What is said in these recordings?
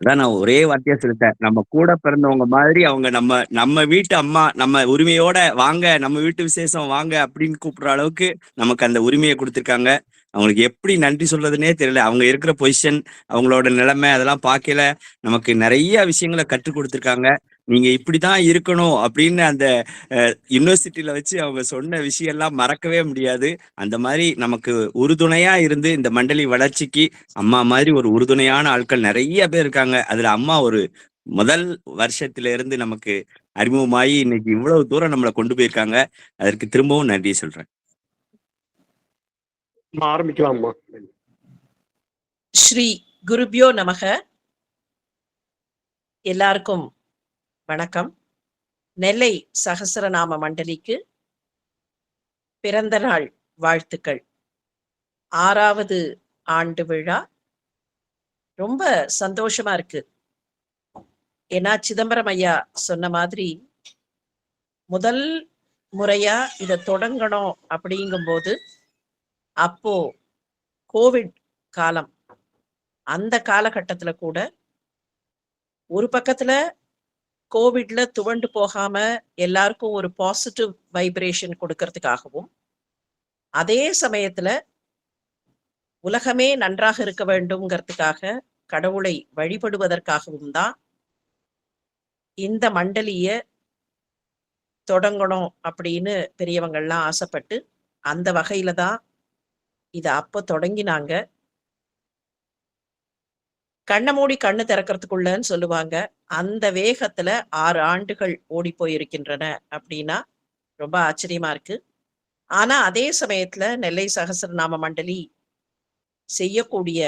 அதான் நான் ஒரே வார்த்தையா சொல்லிட்டேன். நம்ம கூட பிறந்தவங்க மாதிரி அவங்க நம்ம நம்ம வீட்டு அம்மா நம்ம உரிமையோட வாங்க நம்ம வீட்டு விசேஷம் வாங்க அப்படின்னு கூப்பிடுற அளவுக்கு நமக்கு அந்த உரிமையை கொடுத்துருக்காங்க. அவங்களுக்கு எப்படி நன்றி சொல்றதுனே தெரியல. அவங்க இருக்கிற பொசிஷன் அவங்களோட நிலைமை அதெல்லாம் பார்க்கல. நமக்கு நிறைய விஷயங்களை கற்றுக் கொடுத்துருக்காங்க. நீங்க இப்படிதான் இருக்கணும் அப்படின்னு அந்த யூனிவர்சிட்டியில வச்சு அவங்க சொன்ன விஷயம் எல்லாம் மறக்கவே முடியாது. அந்த மாதிரி நமக்கு உறுதுணையா இருந்து இந்த மண்டலி வளர்ச்சிக்கு அம்மா மாதிரி ஒரு உறுதுணையான ஆட்கள் நிறைய பேர் இருக்காங்க. அதுல அம்மா ஒரு முதல் வருஷத்துல இருந்து நமக்கு அறிமுகமாகி இன்னைக்கு இவ்வளவு தூரம் நம்மளை கொண்டு போயிருக்காங்க. அதற்கு திரும்பவும் நன்றி சொல்றேன். நம்ம ஆரம்பிக்கலாம்மா. ஸ்ரீ குருபியோ நமக. எல்லாருக்கும் வணக்கம். நெல்லை சகசரநாம மண்டலிக்கு பிறந்த நாள் வாழ்த்துக்கள். ஆறாவது ஆண்டு விழா. ரொம்ப சந்தோஷமா இருக்கு. ஏன்னா சிதம்பரம் ஐயா சொன்ன மாதிரி முதல் முறையா இதை தொடங்கணும் அப்படிங்கும்போது அப்போ கோவிட் காலம் அந்த காலகட்டத்துல கூட ஒரு பக்கத்துல கோவிட்ல துவண்டு போகாம எல்லாருக்கும் ஒரு பாசிட்டிவ் வைப்ரேஷன் கொடுக்கறதுக்காகவும் அதே சமயத்துல உலகமே நன்றாக இருக்க வேண்டும்ங்கிறதுக்காக கடவுளை வழிபடுவதற்காகவும் தான் இந்த மண்டலிய தொடங்கணும் அப்படின்னு பெரியவங்கள்லாம் ஆசைப்பட்டு அந்த வகையில தான் இத அப்ப தொடங்கினாங்க. கண்ணை மூடி கண்ணு திறக்கிறதுக்குள்ளன்னு சொல்லுவாங்க. அந்த வேகத்துல ஆறு ஆண்டுகள் ஓடி போயிருக்கின்றன அப்படின்னா ரொம்ப ஆச்சரியமா இருக்கு. ஆனா அதே சமயத்துல நெல்லை சகசரநாம மண்டலி செய்யக்கூடிய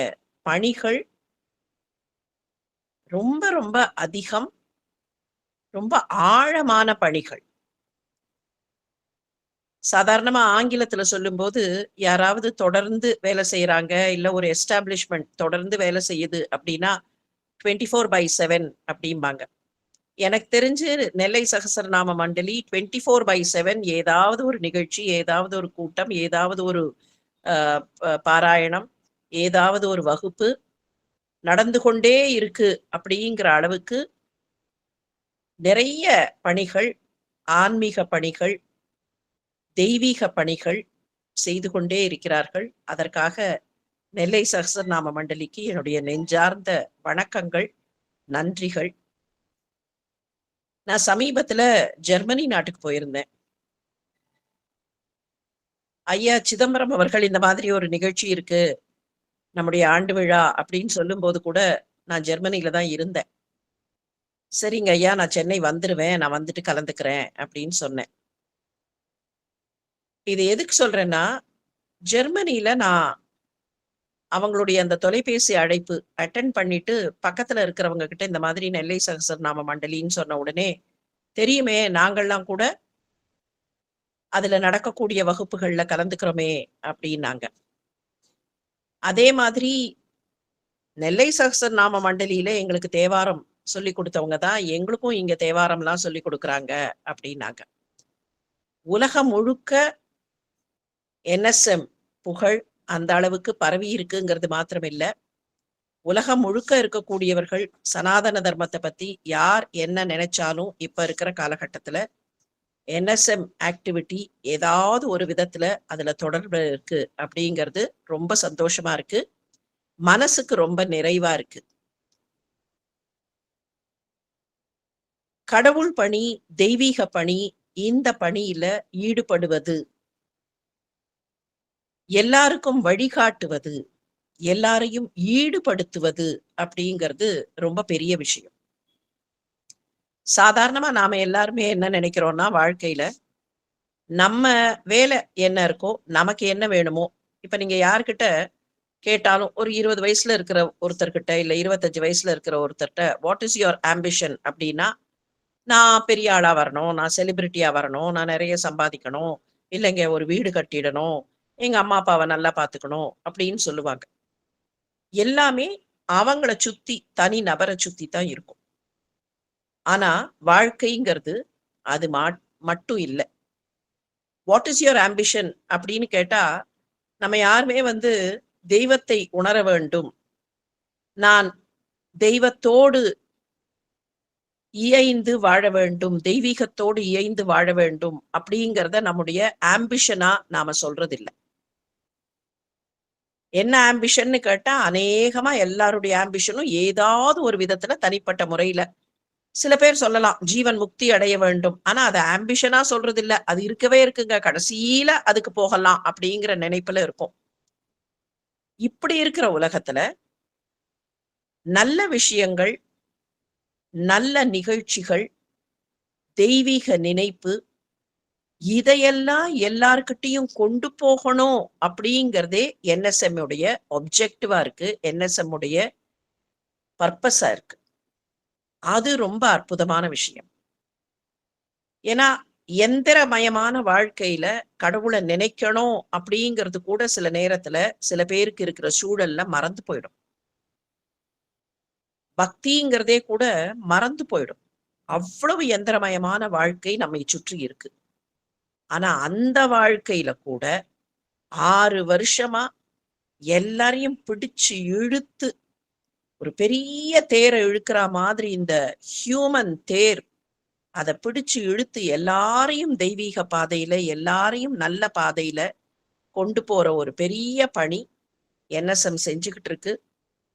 பணிகள் ரொம்ப ரொம்ப அதிகம் ரொம்ப ஆழமான பணிகள். சாதாரணமா ஆங்கிலத்துல சொல்லும்போது யாராவது தொடர்ந்து வேலை செய்யறாங்க இல்ல ஒரு எஸ்டாப்ளிஷ்மெண்ட் தொடர்ந்து வேலை செய்யுது அப்படின்னா டுவெண்ட்டி ஃபோர் பை செவன் அப்படிம்பாங்க. எனக்கு தெரிஞ்சு Nellai Sahasranama Mandali twenty four by seven ஏதாவது ஒரு நிகழ்ச்சி ஏதாவது ஒரு கூட்டம் ஏதாவது ஒரு பாராயணம் ஏதாவது ஒரு வகுப்பு நடந்து கொண்டே இருக்கு அப்படிங்கிற அளவுக்கு நிறைய பணிகள் ஆன்மீக பணிகள் தெய்வீக பணிகள் செய்து கொண்டே இருக்கிறார்கள். அதற்காக நெல்லை சகசரநாம மண்டலிக்கு என்னுடைய நெஞ்சார்ந்த வணக்கங்கள் நன்றிகள். நான் சமீபத்துல ஜெர்மனி நாட்டுக்கு போயிருந்தேன். ஐயா சிதம்பரம் அவர்கள் இந்த மாதிரி ஒரு நிகழ்ச்சி இருக்கு நம்முடைய ஆண்டு விழா அப்படின்னு சொல்லும் போது கூட நான் ஜெர்மனியில தான் இருந்தேன். சரிங்க ஐயா நான் சென்னை வந்துருவேன் நான் வந்துட்டு கலந்துக்கிறேன் அப்படின்னு சொன்னேன். இது எதுக்கு சொல்றேன்னா ஜெர்மனியில நான் அவங்களுடைய அந்த தொலைபேசி அழைப்பு அட்டன் பண்ணிட்டு பக்கத்துல இருக்கிறவங்க கிட்ட இந்த மாதிரி நெல்லை சகசர் நாம மண்டலின்னு சொன்ன உடனே தெரியுமே நாங்கள்லாம் கூட அதுல நடக்கக்கூடிய வகுப்புகள்ல கலந்துக்கிறோமே அப்படின்னாங்க. அதே மாதிரி நெல்லை சகசர் நாம மண்டலியில எங்களுக்கு தேவாரம் சொல்லி கொடுத்தவங்க தான் எங்களுக்கும் இங்க தேவாரம்லாம் சொல்லி கொடுக்குறாங்க அப்படின்னாங்க. உலகம் முழுக்க என்எஸ்எம் புகழ் அந்த அளவுக்கு பரவி இருக்குங்கிறது மாத்திரம் இல்ல உலகம் முழுக்க இருக்கக்கூடியவர்கள் சனாதன தர்மத்தை பத்தி யார் என்ன நினைச்சாலும் இப்ப இருக்கிற காலகட்டத்துல என்எஸ்எம் ஆக்டிவிட்டி ஏதாவது ஒரு விதத்துல அதுல தொடர்பு இருக்கு அப்படிங்கிறது ரொம்ப சந்தோஷமா இருக்கு. மனசுக்கு ரொம்ப நிறைவா இருக்கு. கடவுள் பணி தெய்வீக பணி இந்த பணியில ஈடுபடுவது எல்லாருக்கும் வழிகாட்டுவது எல்லாரையும் ஈடுபடுத்துவது அப்படிங்கிறது ரொம்ப பெரிய விஷயம். சாதாரணமா நாம எல்லாருமே என்ன நினைக்கிறோம்னா வாழ்க்கையில நம்ம வேலை என்ன இருக்கோ நமக்கு என்ன வேணுமோ இப்ப நீங்க யார்கிட்ட கேட்டாலும் ஒரு இருபது வயசுல இருக்கிற ஒருத்தர்கிட்ட இல்ல இருபத்தஞ்சு வயசுல இருக்கிற ஒருத்தர்கிட்ட வாட் இஸ் யுவர் ஆம்பிஷன் அப்படின்னா நான் பெரிய ஆளா வரணும் நான் செலிபிரிட்டியா வரணும் நான் நிறைய சம்பாதிக்கணும் இல்லைங்க ஒரு வீடு கட்டிடணும் எங்க அம்மா அப்பாவை நல்லா பாத்துக்கணும் அப்படின்னு சொல்லுவாங்க. எல்லாமே அவங்கள சுத்தி தனி நபரை சுத்தி தான் இருக்கும். ஆனா வாழ்க்கைங்கிறது அது மட்டும் இல்லை. வாட் இஸ் யுவர் ஆம்பிஷன் அப்படின்னு கேட்டா நம்ம யாருமே வந்து தெய்வத்தை உணர வேண்டும். நான் தெய்வத்தோடு இயைந்து வாழ வேண்டும் தெய்வீகத்தோடு இயைந்து வாழ வேண்டும் அப்படிங்கிறத நம்முடைய ஆம்பிஷனா நாம சொல்றதில்லை. என்ன ஆம்பிஷன்னு கேட்டா அநேகமா எல்லாருடைய ஆம்பிஷனும் ஏதாவது ஒரு விதத்துல தனிப்பட்ட முறையில. சில பேர் சொல்லலாம் ஜீவன் முக்தி அடைய வேண்டும். ஆனா அதை ஆம்பிஷனா சொல்றது இல்ல அது இருக்கவே இருக்குங்க. கடைசியில அதுக்கு போகலாம் அப்படிங்கிற நினைப்புல இருக்கும் இப்படி இருக்கிற உலகத்துல நல்ல விஷயங்கள் நல்ல நிகழ்ச்சிகள் தெய்வீக நினைப்பு இதையெல்லாம் எல்லார்கிட்டையும் கொண்டு போகணும் அப்படிங்கிறதே என்எஸ்எம் உடைய ஒப்ஜெக்டிவா இருக்கு. என்எஸ்எம் உடைய பர்பஸா இருக்கு. அது ரொம்ப அற்புதமான விஷயம். ஏன்னா எந்திரமயமான வாழ்க்கையில கடவுளை நினைக்கணும் அப்படிங்கிறது கூட சில நேரத்துல சில பேருக்கு இருக்கிற சூழல்ல மறந்து போயிடும். பக்திங்கிறதே கூட மறந்து போயிடும். அவ்வளவு எந்திரமயமான வாழ்க்கை நம்மை சுற்றி இருக்கு. ஆனா அந்த வாழ்க்கையில கூட ஆறு வருஷமா எல்லாரையும் பிடிச்சு இழுத்து ஒரு பெரிய தேரை இழுக்கிற மாதிரி இந்த ஹியூமன் தேர் அதை பிடிச்சு இழுத்து எல்லாரையும் தெய்வீக பாதையில எல்லாரையும் நல்ல பாதையில கொண்டு போற ஒரு பெரிய பணி என்எஸ்எம் செஞ்சுக்கிட்டு இருக்கு.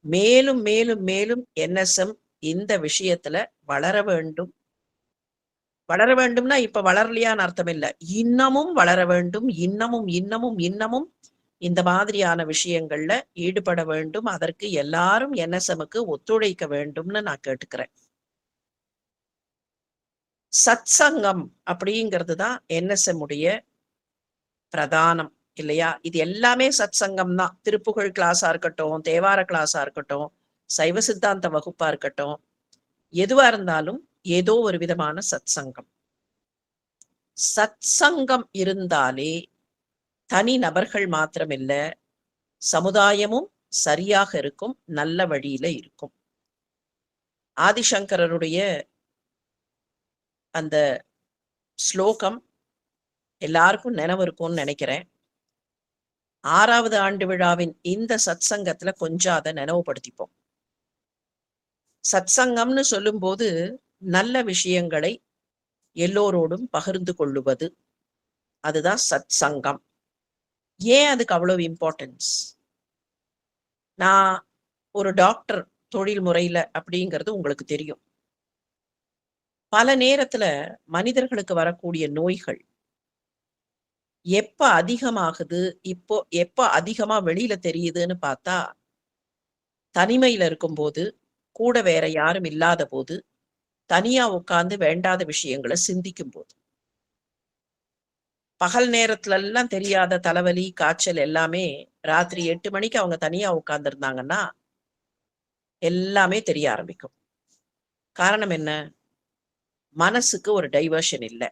மேலும் மேலும் மேலும் என்எஸ்எம் இந்த விஷயத்துல வளர வேண்டும். வளர வேண்டும்னா இப்ப வளரலையான்னு அர்த்தம் இல்லை. இன்னமும் வளர வேண்டும் இன்னமும் இன்னமும் இன்னமும் இந்த மாதிரியான விஷயங்கள்ல ஈடுபட வேண்டும். அதற்கு எல்லாரும் என்எஸ்எம்க்கு ஒத்துழைக்க வேண்டும்னு நான் கேட்டுக்கிறேன். சத் சங்கம் அப்படிங்கிறது தான் என்எஸ்எம் உடைய பிரதானம் இல்லையா? இது எல்லாமே சத்சங்கம் தான். திருப்புகழ் கிளாஸா இருக்கட்டும் தேவார கிளாஸா இருக்கட்டும் சைவ சித்தாந்த வகுப்பா இருக்கட்டும் எதுவா இருந்தாலும் ஏதோ ஒரு விதமான சத்சங்கம். சத்சங்கம் இருந்தாலே தனி நபர்கள் மாத்திரமில்ல சமுதாயமும் சரியாக இருக்கும் நல்ல வழியில இருக்கும். ஆதிசங்கரருடைய அந்த ஸ்லோகம் எல்லாருக்கும் நினைவு இருக்கும்னு நினைக்கிறேன். ஆறாவது ஆண்டு விழாவின் இந்த சத்சங்கத்துல கொஞ்சம் அதை நினைவுபடுத்திப்போம். சத்சங்கம்னு சொல்லும்போது நல்ல விஷயங்களை எல்லோரோடும் பகிர்ந்து கொள்ளுவது அதுதான் சத் சங்கம். ஏன் அதுக்கு அவ்வளவு இம்பார்ட்டன்ஸ் நான் ஒரு டாக்டர் தொழில் முறையில அப்படிங்கிறது உங்களுக்கு தெரியும். பல நேரத்துல மனிதர்களுக்கு வரக்கூடிய நோய்கள் எப்ப அதிகமாகுது இப்போ எப்ப அதிகமா வெளியில தெரியுதுன்னு பார்த்தா தனிமையில இருக்கும்போது கூட வேற யாரும் இல்லாத போது தனியா உட்காந்து வேண்டாத விஷயங்களை சிந்திக்கும் போது பகல் நேரத்துல எல்லாம் தெரியாத தலைவலி காய்ச்சல் எல்லாமே ராத்திரி எட்டு மணிக்கு அவங்க தனியா உட்காந்துருந்தாங்கன்னா எல்லாமே தெரிய ஆரம்பிக்கும். காரணம் என்ன? மனசுக்கு ஒரு டைவர்ஷன் இல்லை.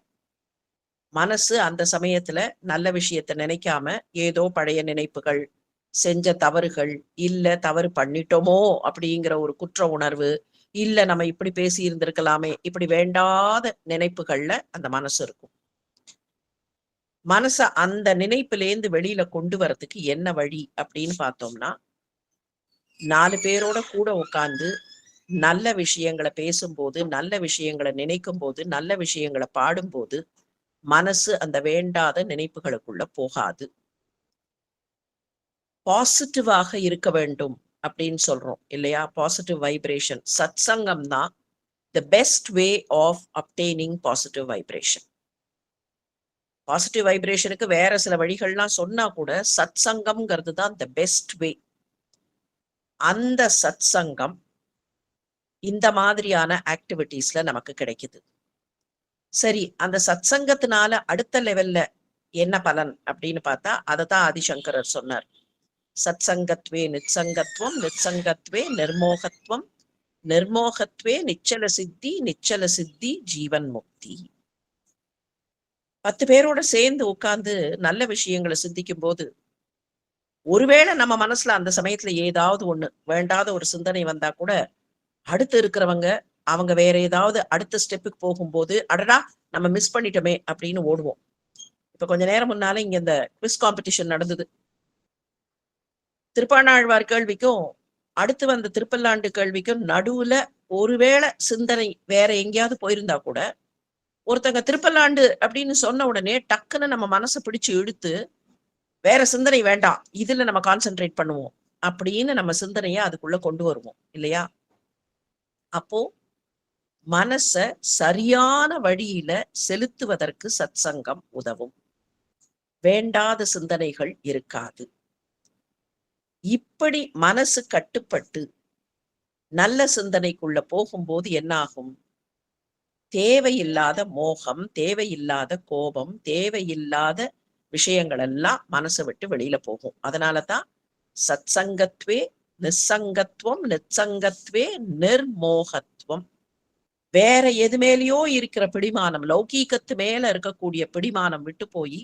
மனசு அந்த சமயத்துல நல்ல விஷயத்த நினைக்காம ஏதோ பழைய நினைப்புகள் செஞ்ச தவறுகள் இல்ல தவறு பண்ணிட்டோமோ அப்படிங்கிற ஒரு குற்ற உணர்வு இல்ல நம்ம இப்படி பேசி இருந்திருக்கலாமே இப்படி வேண்டாத நினைப்புகள்ல அந்த மனசு இருக்கும். மனச அந்த நினைப்பிலேந்து வெளியில கொண்டு வரதுக்கு என்ன வழி அப்படின்னு பார்த்தோம்னா நாலு பேரோட கூட உட்கார்ந்து நல்ல விஷயங்களை பேசும்போது நல்ல விஷயங்களை நினைக்கும் போது நல்ல விஷயங்களை பாடும்போது மனசு அந்த வேண்டாத நினைப்புகளுக்குள்ள போகாது. பாசிட்டிவாக இருக்க வேண்டும். அப்படின்னு சொல்றோம் இல்லையா? பாசிட்டிவ் வைப்ரேஷன் சத் சங்கம் தான் the best way of obtaining positive vibration positive வைப்ரேஷனுக்கு வேற சில வழிகள்லாம் சொன்னா கூட சத் சங்கம்ங்கிறது தான் த பெஸ்ட் வே அந்த சத் சங்கம் இந்த மாதிரியான ஆக்டிவிட்டீஸ்ல நமக்கு கிடைக்குது. சரி அந்த சத் சங்கத்தினால அடுத்த லெவல்ல என்ன பலன் அப்படின்னு பார்த்தா அதை தான் ஆதிசங்கரர் சொன்னார். சத் சங்கத்வே நிச்சங்கத்வே நிர்மோகத்துவம் நிர்மோகத்வே நிச்சல சித்தி நிச்சல சித்தி ஜீவன் முக்தி. பத்து பேரோட சேர்ந்து உட்கார்ந்து நல்ல விஷயங்களை சிந்திக்கும் போது ஒருவேளை நம்ம மனசுல அந்த சமயத்துல ஏதாவது ஒண்ணு வேண்டாத ஒரு சிந்தனை வந்தா கூட அடுத்து இருக்கிறவங்க அவங்க வேற ஏதாவது அடுத்த ஸ்டெப்புக்கு போகும்போது அடடா நம்ம மிஸ் பண்ணிட்டோமே அப்படின்னு ஓடுவோம். இப்ப கொஞ்ச நேரம் முன்னால இங்க இந்த குவிஸ் காம்படிஷன் நடந்தது. திருப்பாணாழ்வார் கேள்விக்கும் அடுத்து வந்த திருப்பல்லாண்டு கேள்விக்கும் நடுவுல ஒருவேளை சிந்தனை வேற எங்கேயாவது போயிருந்தா கூட ஒருத்தங்க திருப்பல்லாண்டு அப்படின்னு சொன்ன உடனே டக்குன்னு நம்ம மனசை பிடிச்சு இழுத்து வேற சிந்தனை வேண்டாம் இதுல நம்ம கான்சென்ட்ரேட் பண்ணுவோம் அப்படின்னு நம்ம சிந்தனைய அதுக்குள்ள கொண்டு வருவோம் இல்லையா? அப்போ மனச சரியான வழியில செலுத்துவதற்கு சத்சங்கம் உதவும். வேண்டாத சிந்தனைகள் இருக்காது. இப்படி மனசு கட்டுப்பட்டு நல்ல சிந்தனைக்குள்ள போகும்போது என்னாகும்? தேவையில்லாத மோகம் தேவையில்லாத கோபம் தேவையில்லாத விஷயங்கள் எல்லாம் மனசை விட்டு வெளியில போகும். அதனாலதான் சத்சங்கத்வே நிசங்கத்துவம் நிச்சங்கத்வே நிர்மோகத்துவம் வேற எது மேலேயோ இருக்கிற பிடிமானம் லௌகீகத்து மேல இருக்கக்கூடிய பிடிமானம் விட்டு போய்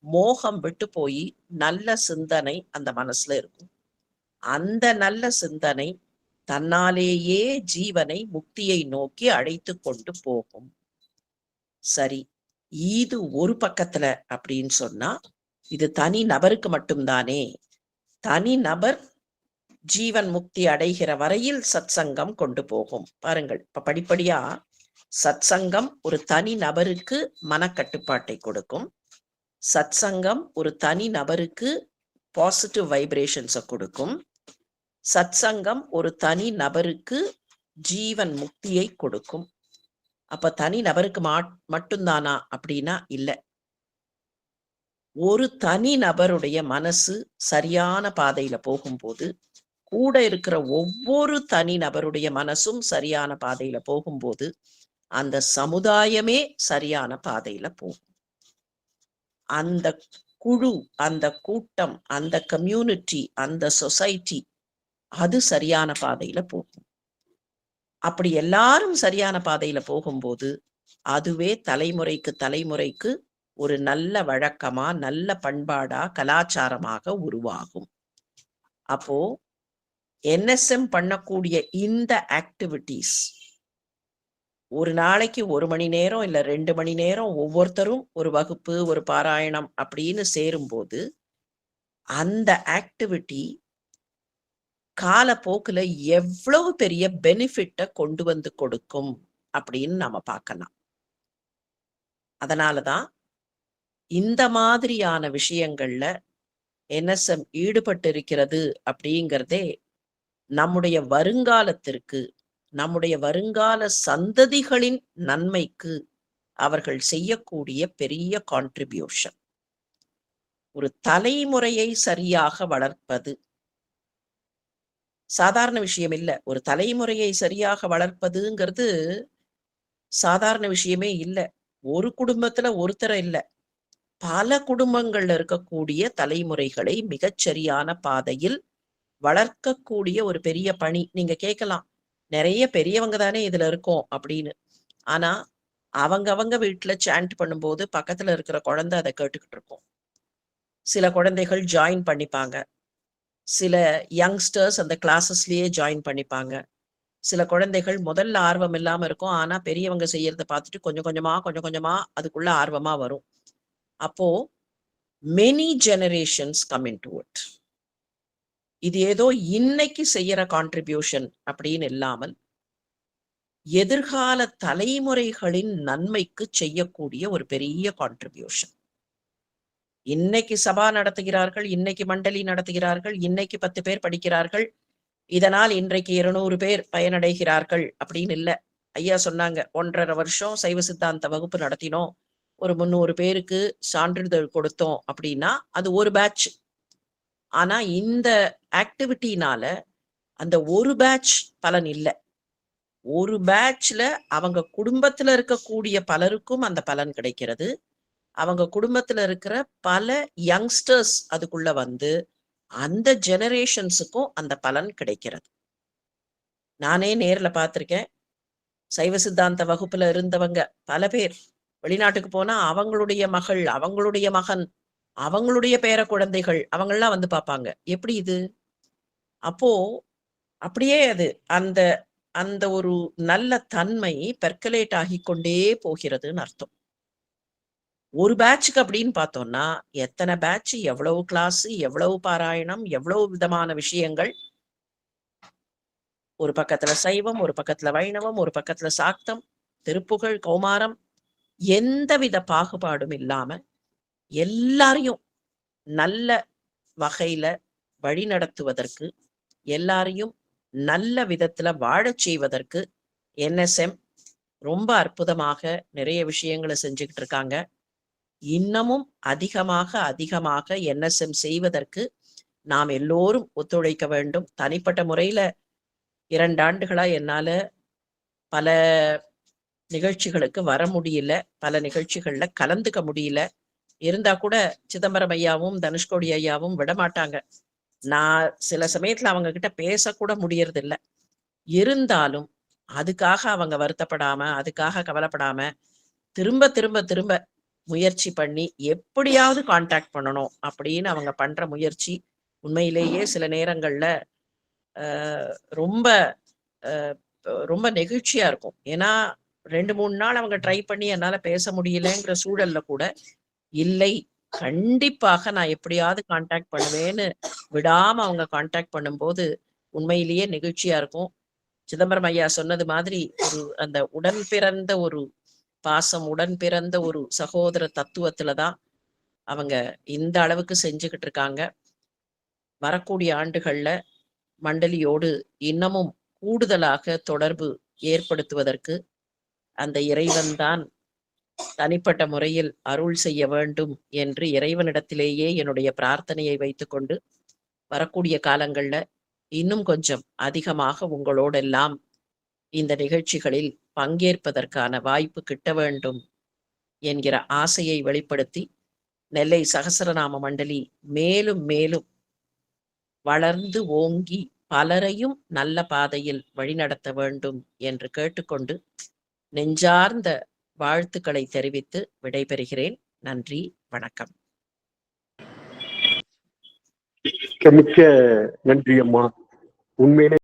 மோகம் விட்டு போய் நல்ல சிந்தனை அந்த மனசுல இருக்கும். அந்த நல்ல சிந்தனை தன்னாலேயே ஜீவனை முக்தியை நோக்கி அழைத்து கொண்டு போகும். சரி இது ஒரு பக்கத்துல அப்படின்னு சொன்னா இது தனி நபருக்கு மட்டும்தானே. தனி நபர் ஜீவன் முக்தி அடைகிற வரையில் சத்சங்கம் கொண்டு போகும். பாருங்கள் இப்ப படிப்படியா சத்சங்கம் ஒரு தனி நபருக்கு மனக்கட்டுப்பாட்டை கொடுக்கும். சத்சங்கம் ஒரு தனி நபருக்கு பாசிட்டிவ் வைப்ரேஷன்ஸை கொடுக்கும். சத்சங்கம் ஒரு தனி நபருக்கு ஜீவன் முக்தியை கொடுக்கும். அப்ப தனி நபருக்கு மா மட்டும்தானா அப்படின்னா இல்ல. ஒரு தனி நபருடைய மனசு சரியான பாதையில போகும்போது கூட இருக்கிற ஒவ்வொரு தனி நபருடைய மனசும் சரியான பாதையில போகும்போது அந்த சமுதாயமே சரியான பாதையில போகும். அந்த குழு அந்த கூட்டம் அந்த கம்யூனிட்டி அந்த சொசைட்டி அது சரியான பாதையில போகும். அப்படி எல்லாரும் சரியான பாதையில போகும்போது அதுவே தலைமுறைக்கு தலைமுறைக்கு ஒரு நல்ல வழக்கமா நல்ல பண்பாடா கலாச்சாரமாக உருவாகும். அப்போ என்எஸ்எம் பண்ணக்கூடிய இந்த ஆக்டிவிட்டீஸ் ஒரு நாளைக்கு ஒரு மணி நேரம் இல்ல ரெண்டு மணி நேரம் ஒவ்வொருத்தரும் ஒரு வகுப்பு ஒரு பாராயணம் அப்படின்னு சேரும்போது அந்த ஆக்டிவிட்டி காலப்போக்கில் எவ்வளவு பெரிய பெனிஃபிட்டை கொண்டு வந்து கொடுக்கும் அப்படின்னு நாம பார்க்கலாம். அதனாலதான் இந்த மாதிரியான விஷயங்கள்ல என்எஸ்எம் ஈடுபட்டு இருக்கிறது அப்படிங்கிறதே நம்முடைய வருங்காலத்திற்கு நம்முடைய வருங்கால சந்ததிகளின் நன்மைக்கு அவர்கள் செய்யக்கூடிய பெரிய கான்ட்ரிபியூஷன் ஒரு தலைமுறையை சரியாக வளர்ப்பது. சாதாரண விஷயம் இல்லை. ஒரு தலைமுறையை சரியாக வளர்ப்பதுங்கிறது சாதாரண விஷயமே இல்ல. ஒரு குடும்பத்துல ஒருத்தர் இல்ல. பல குடும்பங்கள்ல இருக்கக்கூடிய தலைமுறைகளை மிகச்சரியான பாதையில் வளர்க்கக்கூடிய ஒரு பெரிய பணி. நீங்க கேட்கலாம் நிறைய பெரியவங்க தானே இதுல இருக்கோம் அப்படின்னு. ஆனா அவங்க அவங்க வீட்டுல சாண்ட் பண்ணும்போது பக்கத்துல இருக்கிற குழந்தை அதை கேட்டுக்கிட்டு இருக்கும். சில குழந்தைகள் ஜாயின் பண்ணிப்பாங்க. சில யங்ஸ்டர்ஸ் அந்த கிளாஸஸ்லயே ஜாயின் பண்ணிப்பாங்க. சில குழந்தைகள் முதல்ல ஆர்வம் இல்லாம இருக்கும். ஆனா பெரியவங்க செய்யறத பார்த்துட்டு கொஞ்சம் கொஞ்சமா கொஞ்சம் கொஞ்சமா அதுக்குள்ள ஆர்வமா வரும். அப்போ many generations come into it இது ஏதோ இன்னைக்கு செய்யற கான்ட்ரிபியூஷன் அப்படின்னு இல்லாமல் எதிர்கால தலைமுறைகளின் நன்மைக்கு செய்யக்கூடிய ஒரு பெரிய கான்ட்ரிபியூஷன் இன்னைக்கு சபா நடத்துகிறார்கள் இன்னைக்கு மண்டலி நடத்துகிறார்கள் இன்னைக்கு பத்து பேர் படிக்கிறார்கள் இதனால் இன்றைக்கு இருநூறு பேர் பயனடைகிறார்கள் அப்படின்னு இல்ல. ஐயா சொன்னாங்க ஒன்றரை வருஷம் சைவ சித்தாந்த வகுப்பு நடத்தினோம் ஒரு முந்நூறு பேருக்கு சான்றிதழ் கொடுத்தோம் அப்படின்னா அது ஒரு பேட்ச் ஆனா இந்த ஆக்டிவிட்டினால அந்த ஒரு பேட்ச் பலன் இல்லை. ஒரு பேட்ச்ல அவங்க குடும்பத்துல இருக்கக்கூடிய பலருக்கும் அந்த பலன் கிடைக்கிறது. அவங்க குடும்பத்துல இருக்கிற பல யங்ஸ்டர்ஸ் அதுக்குள்ள வந்து அந்த ஜெனரேஷன்ஸுக்கும் அந்த பலன் கிடைக்கிறது. நானே நேர்ல பார்த்துருக்கேன். சைவ சித்தாந்த வகுப்புல இருந்தவங்க பல பேர். வெளிநாட்டுக்கு போனா அவங்களுடைய மகள் அவங்களுடைய மகன் அவங்களுடைய பேர குழந்தைகள் அவங்கெல்லாம் வந்து பார்ப்பாங்க. எப்படி இது? அப்போ அப்படியே அது அந்த அந்த ஒரு நல்ல தன்மை பெர்கலேட் ஆகி கொண்டே போகிறதுன்னு அர்த்தம். ஒரு பேட்சுக்கு அப்படின்னு பார்த்தோம்னா எத்தனை பேட்ச் எவ்வளவு கிளாஸ் எவ்வளவு பாராயணம் எவ்வளவு விதமான விஷயங்கள்? ஒரு பக்கத்துல சைவம் ஒரு பக்கத்துல வைணவம் ஒரு பக்கத்துல சாக்தம் திருப்புகழ் கௌமாரம் எந்தவித பாகுபாடும் இல்லாம எல்லாரையும் நல்ல வகையில வழி நடத்துவதற்கு எல்லாரையும் நல்ல விதத்துல வாழச் செய்வதற்கு என்எஸ்எம் ரொம்ப அற்புதமாக நிறைய விஷயங்களை செஞ்சுக்கிட்டு இருக்காங்க. இன்னமும் அதிகமாக அதிகமாக என்எஸ்எம் செய்வதற்கு நாம் எல்லோரும் ஒத்துழைக்க வேண்டும். தனிப்பட்ட முறையில இரண்டு ஆண்டுகளா என்னால பல நிகழ்ச்சிகளுக்கு வர முடியல. பல நிகழ்ச்சிகள்ல கலந்துக்க முடியல. இருந்தா கூட சிதம்பரம் ஐயாவும் தனுஷ்கோடி ஐயாவும் விட மாட்டாங்க நான் சில சமயத்துல அவங்க கிட்ட பேசக்கூட முடியறது இல்ல இருந்தாலும் அதுக்காக அவங்க வருத்தப்படாம அதுக்காக கவலைப்படாம திரும்ப திரும்ப திரும்ப முயற்சி பண்ணி எப்படியாவது காண்டாக்ட் பண்ணணும் அப்படின்னு அவங்க பண்ற முயற்சி உண்மையிலேயே சில நேரங்கள்ல ஆஹ், ரொம்ப ஆஹ், ரொம்ப நெகிழ்ச்சியா இருக்கும். ஏன்னா ரெண்டு மூணு நாள் அவங்க ட்ரை பண்ணி என்னால பேச முடியலங்கிற சூழல்ல கூட இல்லை கண்டிப்பாக நான் எப்படியாவது காண்டாக்ட் பண்ணுவேன்னு விடாம அவங்க காண்டாக்ட் பண்ணும்போது உண்மையிலேயே நெகிழ்ச்சியா இருக்கும். சிதம்பரம் ஐயா சொன்னது மாதிரி ஒரு அந்த உடன் பிறந்த ஒரு பாசம் உடன் பிறந்த ஒரு சகோதர தத்துவத்துல தான் அவங்க இந்த அளவுக்கு செஞ்சுக்கிட்டு இருக்காங்க. வரக்கூடிய ஆண்டுகள்ல மண்டலியோடு இன்னமும் கூடுதலாக தொடர்பு ஏற்படுத்துவதற்கு அந்த இறைவன்தான் தனிப்பட்ட முறையில் அருள் செய்ய வேண்டும் என்று இறைவனிடத்திலேயே என்னுடைய பிரார்த்தனையை வைத்துக்கொண்டு வரக்கூடிய காலங்கள்ல இன்னும் கொஞ்சம் அதிகமாக உங்களோடெல்லாம் இந்த நிகழ்ச்சிகளில் பங்கேற்பதற்கான வாய்ப்பு கிட்ட வேண்டும் என்கிற ஆசையை வெளிப்படுத்தி நெல்லை சகசரநாம மண்டலி மேலும் மேலும் வளர்ந்து ஓங்கி பலரையும் நல்ல பாதையில் வழிநடத்த வேண்டும் என்று கேட்டுக்கொண்டு நெஞ்சார்ந்த வாழ்த்துக்களை தெரிவித்து விடைபெறுகிறேன். நன்றி வணக்கம். மிக்க நன்றி அம்மா. உண்மையிலே